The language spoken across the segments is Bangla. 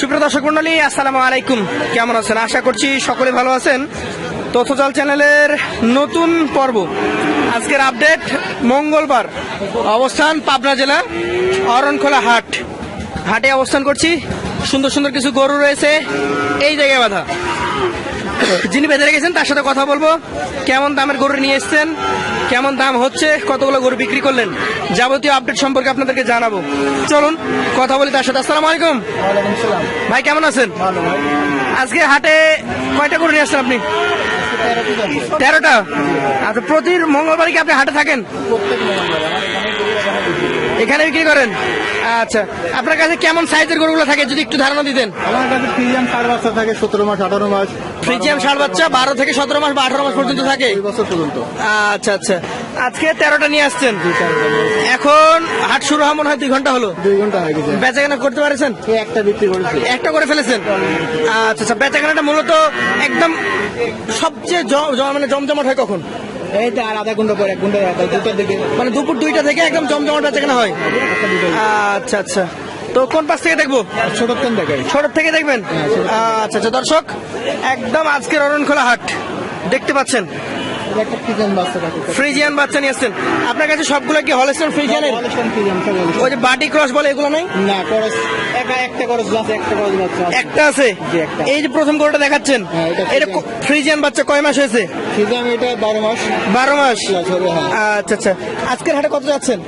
সুপ্রিয় দর্শক মন্ডলী, আসসালামু আলাইকুম। কেমন আছেন? আশা করছি সকলে ভালো আছেন। তথ্যজাল চ্যানেলের নতুন পর্ব। আজকের আপডেট, মঙ্গলবার। অবস্থান পাবনা জেলা, অরণখোলা হাট। হাটে অবস্থান করছি। সুন্দর সুন্দর কিছু গরু রয়েছে। এই জায়গায় বাধা। যিনি বেঁধে রেখেছেন তার সাথে কথা বলব। কেমন দামের গরু নিয়ে এসছেন কেমন দাম হচ্ছে কতগুলো গরু বিক্রি করলেন যাবতীয় আপডেট সম্পর্কে আপনাদেরকে জানাব। চলুন কথা বলি তার সাথে। আসসালামু আলাইকুম। ভাই কেমন আছেন? আজকে হাটে কয়টা গরু নিয়ে আসছেন আপনি? তেরোটা। আচ্ছা প্রতি মঙ্গলবার কি আপনি হাটে থাকেন? এখানে বিক্রি করেন? আচ্ছা আপনার কাছে কেমন সাইজের গরুগুলো থাকে যদি একটু ধারণা দিতেন? আমার কাছে ফ্রিজিয়ান ষাট বাচ্চা থাকে সতেরো মাস আঠারো মাস ফ্রিজিয়াম ষাট বাচ্চা বারো থেকে সতেরো মাস বা আঠারো মাস পর্যন্ত থাকে? বছর পর্যন্ত। আচ্ছা আচ্ছা। আজকে তেরোটা নিয়ে আসছেন? এখন হাট শুরু হওয়া মনে হয় দুই ঘণ্টা হলো। দুই ঘণ্টা হয়ে গেছে। বেচা কেনা করতে পারেছেন? একটা বিক্রি করেছে। একটা করে ফেলেছেন? আচ্ছা আচ্ছা। বেচা কেনাটা মূলত একদম সবচেয়ে মানে জমজমাট হয় কখন? এই তো আর আধা ঘণ্টা পরে এক ঘণ্টা দুটার দিকে। মানে দুপুর দুইটা থেকে একদম জমজমাট বেচা কেনা হয়। আচ্ছা আচ্ছা। তো কোন পাশ থেকে দেখব? ছোট দেখাই। ছোট থেকে দেখবেন? আচ্ছা আচ্ছা। দর্শক একদম আজকের অরণখোলা হাট। দেখতে পাচ্ছেন ফ্রিজিয়ান বাচ্চা নিয়ে আসছেন। আপনার কাছে সবগুলো কি হলেস্টন ফ্রিজিয়ান। ওই যে বাটি ক্রস বলে এগুলো নাই? না করস একা একটা করস আছে একটা করস বাচ্চা আছে। একটা আছে? এই যে প্রথম গরুটা দেখাচ্ছেন হ্যাঁ, এটা এটা ফ্রিজিয়ান। বাচ্চা কয় মাস হয়েছে? ফ্রিজিয়ান এটা বারো মাস। বারো মাস? প্লাস হবে হ্যাঁ। আচ্ছা আচ্ছা। আজকের হাটে কত যাচ্ছেন?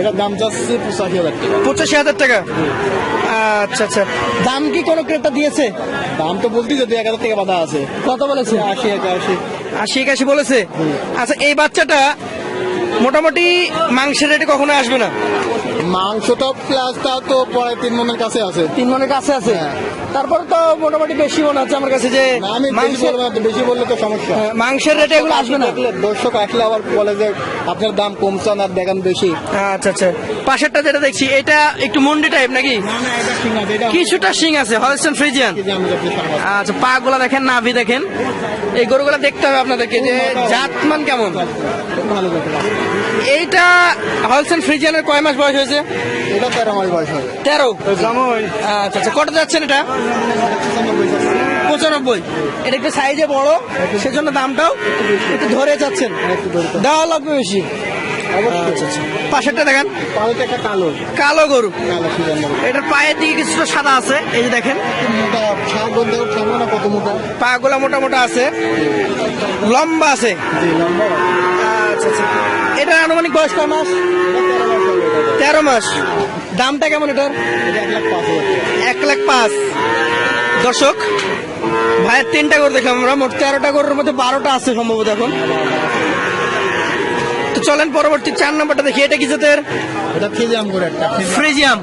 এটার দাম যাচ্ছে পঁচাশি হাজার টাকা। পঁচাশি হাজার টাকা? আচ্ছা আচ্ছা। দাম কি কোনো ক্রেতা দিয়েছে? দাম তো বলতেই যদি এক হাজার টাকা বাধা আছে। কত বলেছে? আশি একাশি। আশি একাশি বলেছে। আচ্ছা এই বাচ্চাটা মোটামুটি মাংসের রেটে কখনো আসবে না। মাংসটা প্লাসটা তো পরে তিন মনের কাছে আছে। তিন মনের কাছে আছে। হ্যাঁ। তারপর তো মোটামুটি বেশি মনে হচ্ছে আমার কাছে যে আমি বেশি বলব না বেশি বললে তো সমস্যা। হ্যাঁ, মাংসের রেটে এগুলো আসবে না। দর্শক আসলে আবার বলে যে আপনার দাম কমছান আর দেখান বেশি। আচ্ছা আচ্ছা। পাশেরটা যেটা দেখছি এটা একটু মন্ডি টাইপ নাকি? না না কিছুটা শিং আছে হলস্টেন ফ্রিজিয়ান। আচ্ছা পা গুলা দেখেন নাভি দেখেন। এই গরুগুলো দেখতে হবে আপনাদেরকে যে জাতমান কেমন? এইটা হলস্টেন ফ্রিজিয়ানের কয় মাস বয়স হয়েছে? এটা তেরো মাস বয়স হবে। তেরো? আচ্ছা আচ্ছা কত যাচ্ছেন এটা? পঁচানব্বই। এটা একটু সাইজে বড় সেজন্য দামটাও একটু ধরে যাচ্ছেন। তো। দেওয়া লাগবে বেশি। আচ্ছা আচ্ছা। পাশেরটা দেখেন। কালো। কালো গরু। এটার পায়ের দিকে কিছুটা সাদা আছে এই যে দেখেন। না কত মোটা? মোটা মোটা আছে। লম্বা আছে। আচ্ছা আচ্ছা। এটার আনুমানিক বয়স কয় মাস? তেরো মাস। দামটা কেমন এটার? এক লাখ পাঁচ। দর্শক ভাইয়ের তিনটা গরু দেখলাম আমরা, মোট তেরোটা গরুর মধ্যে বারোটা আছে সম্ভবত এখন। তো চলেন, পরবর্তী চার নম্বরটা দেখি এটা কি জাতের? এটা ফিজাম করে একটা ফ্রিজিয়াম।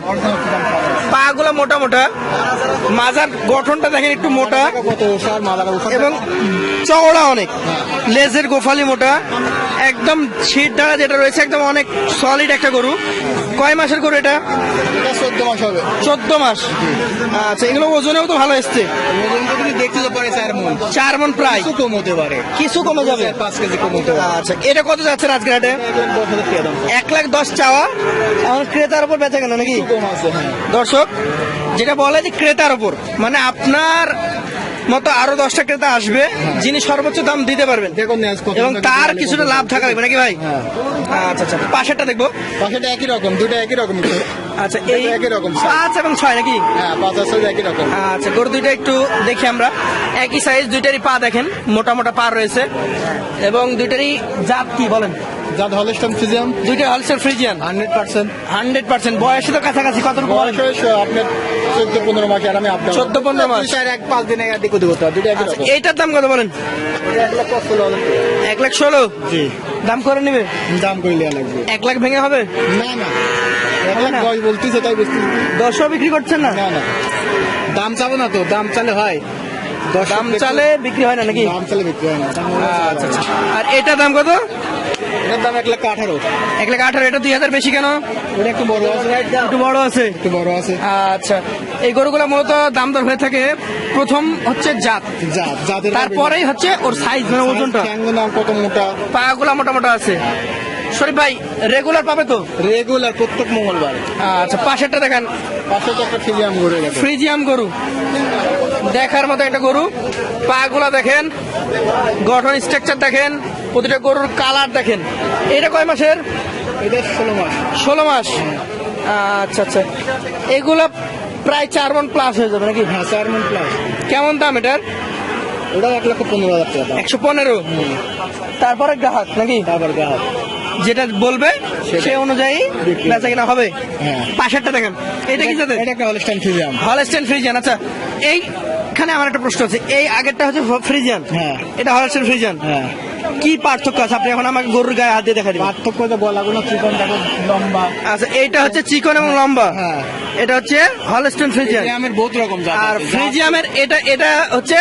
পা গুলা মোটা মোটা। মাজার গঠনটা দেখেন একটু মোটা। এবং চওড়া অনেক। হ্যাঁ। লেজের গোফালি মোটা। একদম ছিট দ্বারা যেটা রয়েছে একদম অনেক সলিড একটা গরু। কয় মাসের গরু এটা? চোদ্দ মাস হবে। চোদ্দ মাস। আচ্ছা এগুলো ওজনেও তো ভালো এসছে। চার মন। প্রায়। কিছু পারে। কিছু কমে যাবে? পাঁচ কেজি কম হতে পারে। আচ্ছা এটা কত যাচ্ছে হাটে? এক লাখ দশ চাওয়া এখন ক্রেতার উপর বেচা কেন নাকি? হ্যাঁ। দর্শক যেটা বলে যে ক্রেতার উপর মানে আপনার মতো আরও দশটা ক্রেতা আসবে যিনি সর্বোচ্চ দাম দিতে পারবেন। এবং তার কিছুটা লাভ থাকা লাগবে নাকি ভাই? হ্যাঁ। আচ্ছা আচ্ছা পাশেরটা দেখব। পাশেটা একই রকম দুটো একই রকম। আচ্ছা এই একই রকম। পাঁচ এবং ছয় নাকি? হ্যাঁ পাঁচ আছে একই রকম। আচ্ছা গরু দুইটা একটু দেখি আমরা। একই সাইজ দুইটারই পা দেখেন মোটা মোটা পা রয়েছে। এবং দুইটারই জাত কি বলেন? যা হলস্টন ফিজিয়াম দুইটা Holstein Friesian hundred percent. Hundred percent. বয়সে তো কাছাকাছি কত বয়স আপনার চোদ্দ পনেরো মাস আর আমি 14 15 মাস। এক পাঁচ দিনে হতে দুটো একই আচ্ছা এইটার দাম কত বলেন? এক লাখ ষোলো। এক জি। দাম করে নেবে? দাম করে লাগবে। এক লাখ ভেঙে হবে? না না। এক লাখ না। দশ বলতেছে তাই বুঝতে দশও বিক্রি করছেন না? না না। দাম চাবো না তো দাম চালে হয়। দাম চালে বিক্রি হয় না নাকি? দাম চালে বিক্রি হয় না। আচ্ছা আচ্ছা। আর এটার দাম কত? এটার দাম এক লাখ আঠারো। এক লাখ আঠারো এটা দুই হাজার বেশি কেন? ওটা একটু বড় আছে। একটু বড় আছে। একটু বড় আছে। আচ্ছা। এই গরুগুলো মূলত দাম দর হয়ে থাকে প্রথম হচ্ছে জাত। যা যাদের তারপরেই হচ্ছে ওর সাইজ মানে ওজনটা। কত মোটা? পাগুলা মোটা মোটা আছে। শরীফ ভাই রেগুলার পাবে তো? রেগুলার প্রত্যেক মঙ্গলবার। আচ্ছা পাশেরটা দেখান। পাশে তো একটা ফিজিয়াম ঘুরে গেছে। ফ্রিজিয়াম গরু। দেখার মতো একটা গরু। পাগুলা দেখেন। গঠন স্ট্রাকচার দেখেন। প্রতিটা গরুর কালার দেখেন। এটা কয় মাসের? এটা ষোলো মাস। ষোলো মাস। আচ্ছা আচ্ছা। এগুলা প্রায় চার মন প্লাস হয়ে যাবে নাকি? হ্যাঁ চার মন প্লাস কেমন দাম এটার? ওটা এক লক্ষ পনেরো হাজার টাকা একশো পনেরো? তারপরে গ্রাহক নাকি? তারপর গ্রাহক। যেটা বলবে সে অনুযায়ী। বেচা কিনা হবে। হ্যাঁ। পাশেরটা দেখেন। এটা কি যাতে এটা হলস্টাইন ফ্রিজিয়ান আচ্ছা। এইখানে আমার একটা প্রশ্ন আছে। এই আগেরটা হচ্ছে ফ্রিজিয়ান। হ্যাঁ। এটা হলস্টেন ফ্রিজিয়ান হ্যাঁ। কি পার্থক্য আছে? আপনি এখন আমাকে গরুর গায়ে হাত দিয়ে দেখা দিবেন। পার্থক্য তো বলাগুলো চিকন দেখো লম্বা। আচ্ছা এইটা হচ্ছে চিকন এবং লম্বা? হ্যাঁ। এটা হচ্ছে হলস্টন ফ্রিজিয়াম ফ্রিজিয়ামের বহুত রকম জাত আর আছে। ফ্রিজিয়ামের এটা এটা হচ্ছে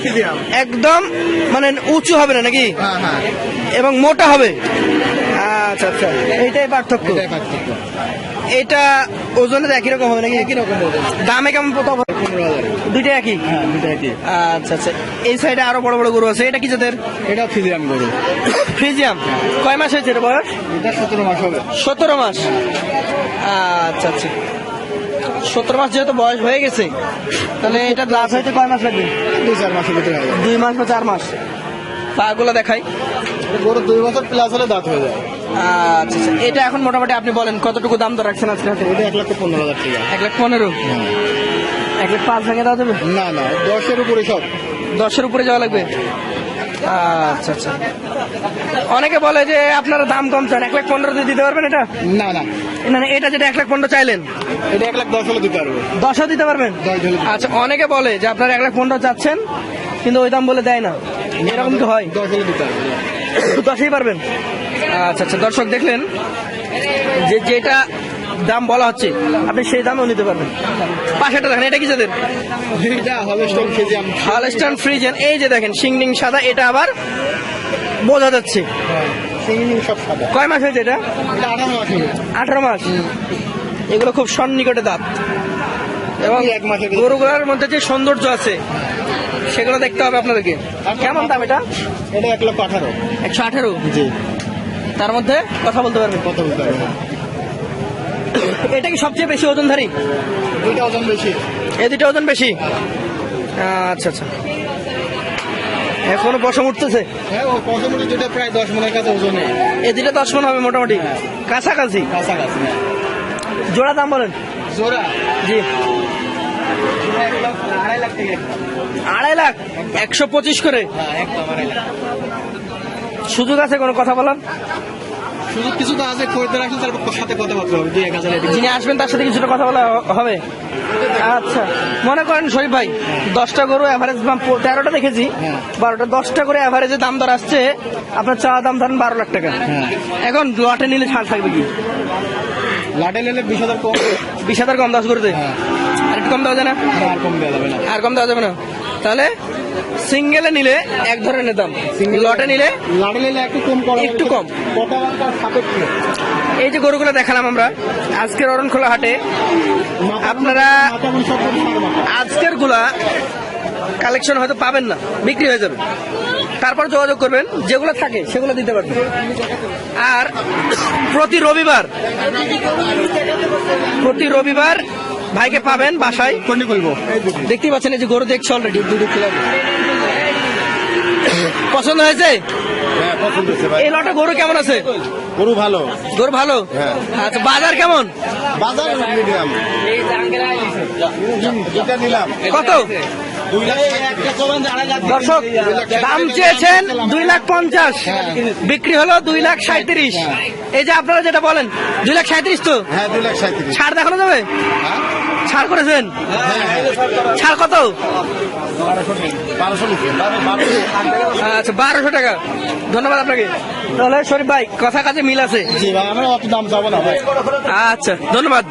ফ্রিজিয়াম। একদম মানে উঁচু হবে না নাকি? হ্যাঁ হ্যাঁ। এবং মোটা হবে? আচ্ছা আচ্ছা। এইটাই পার্থক্য। এটা ওজনের একই রকম হবে নাকি? একই রকম ওজন দামে কেমন প্রতাপ হবে? দুইটা একই? হ্যাঁ কি আচ্ছা আচ্ছা। এই সাইডে আরও বড় বড় গরু আছে। এটা কি জাতের? এটা ফিজিয়াম গরু। ফ্রিজিয়াম কয় মাস হয়েছে এটা বয়স? এটা সতেরো মাস হবে। সতেরো মাস। আচ্ছা আচ্ছা। সতেরো মাস যেহেতু বয়স হয়ে গেছে তাহলে এটা দাঁত হইতে কয় মাস লাগবে? দুই চার মাসের ভিতরে দুই মাস বা চার মাস। পাগুলো দেখাই। গরু দুই বছর প্লাস হলে দাঁত হয়ে যায়। আচ্ছা আচ্ছা। এটা এখন মোটামুটি আপনি বলেন কতটুকু দাম তো রাখছেন আজকে হাটে? এটা এক লক্ষ পনেরো হাজার টাকা। এক লাখ পনেরো? এক লাখ পাঁচ ভেঙে দেওয়া যাবে? না না দশের উপরে সব। দশের উপরে যাওয়া লাগবে? আচ্ছা আচ্ছা। অনেকে বলে যে আপনারা দাম কম চান এক লাখ পনেরো দিয়ে দিতে পারবেন এটা? না না। না না, এটা যেটা এক লাখ পনেরো চাইলেন। এটা এক লাখ দশ হলে দিতে পারবে। দশও দিতে পারবেন? আচ্ছা অনেকে বলে যে আপনারা এক লাখ পনেরো চাচ্ছেন কিন্তু ওই দাম বলে দেয় না। এরকম কি হয়? দশ হলে দিতে পারবে দশেই পারবেন? আচ্ছা আচ্ছা দর্শক দেখলেন যে যেটা দাম বলা হচ্ছে আপনি সেই দামও নিতে পারবেন। পাশেটা দেখেন এটা কি যাদের হালস্টান ফ্রিজেন এই যে দেখেন শিংডিং সাদা এটা আবার বোঝা যাচ্ছে। সব কয় মাস হয়েছে এটা? আঠারো মাস এগুলো খুব সন্নিকটে দাঁত। এবং গরুগুলোর মধ্যে যে সৌন্দর্য আছে সেগুলো দেখতে হবে আপনাদেরকে। কেমন দাম এটা? এটা এক লক্ষ আঠারো। একশো আঠারো? জি। তার মধ্যে কথা বলতে পারবেন কত বলতে পারবে। এটা কি সবচেয়ে বেশি ওজনধারী? দুইটা ওজন বেশি। এই দুটো ওজন বেশি? আচ্ছা আচ্ছা। এখনও বসম উঠতেছে? হ্যাঁ ও পঁচাশি দুটো প্রায় দশ মনের কাছে ওজনে এই দুটো দশ মন হবে মোটামুটি। কাছাকাছি? কাছাকাছি না জোড়া দাম বলেন। জোড়া? জি। আড়াই লাখ আড়াই লাখ? একশো পঁচিশ করে? হ্যাঁ একদম আড়াই লাখ। সুযোগ আছে কোনো কথা বলার? শুধু কিছু তো আছে খরিদ্দার আসলে তার সাথে কথা বলতে হবে দুই এক হাজার যিনি আসবেন তার সাথে কিছুটা কথা বলা হবে। আচ্ছা মনে করেন শরীফ ভাই দশটা গরু অ্যাভারেজ তেরোটা দেখেছি হ্যাঁ। বারোটা দশটা করে অ্যাভারেজে দাম দর আসছে আপনার চাওয়া দাম ধরেন বারো লাখ টাকা। হ্যাঁ। এখন লটে নিলে ছাড় থাকবে কি? লাটে নিলে বিশ হাজার কম। বিশ হাজার কম দশ করতে হ্যাঁ। আর একটু কম দেওয়া যায় না? আর কম দেওয়া যাবে না। আর কম দেওয়া যাবে না? তাহলে সিঙ্গেলে নিলে এক ধরনের দাম লটে নিলে লাটে নিলে একটু কম একটু কম। এই যে গরুগুলো দেখালাম আমরা আজকের অরণখোলা হাটে আপনারা। আজকেরগুলা কালেকশন হয়তো পাবেন না বিক্রি হয়ে যাবে তারপর যোগাযোগ করবেন যেগুলো থাকে সেগুলো দিতে পারবেন আর প্রতি রবিবার প্রতি রবিবার ভাইকে পাবেন বাসায়। কোনটি করব দেখতে পাচ্ছেন এই যে গরু দেখছে অলরেডি পছন্দ হয়েছে? হ্যাঁ পছন্দ হয়েছে এই লটে গরু কেমন আছে? গরু ভালো। গরু ভালো? হ্যাঁ। আচ্ছা বাজার কেমন? বাজার কত? দর্শক দাম চেয়েছেন দুই লাখ পঞ্চাশ বিক্রি হলো দুই লাখ সাঁত্রিশ এই যে আপনারা যেটা বলেন দুই লাখ সাঁত্রিশ তো? হ্যাঁ ছাড় দেখানো যাবে? ছাড় করেছেন? ছাড় কত? বারোশো আচ্ছা বারোশো টাকা। ধন্যবাদ আপনাকে। তাহলে শরীফ ভাই কথা কাজে মিল আছে? আচ্ছা ধন্যবাদ।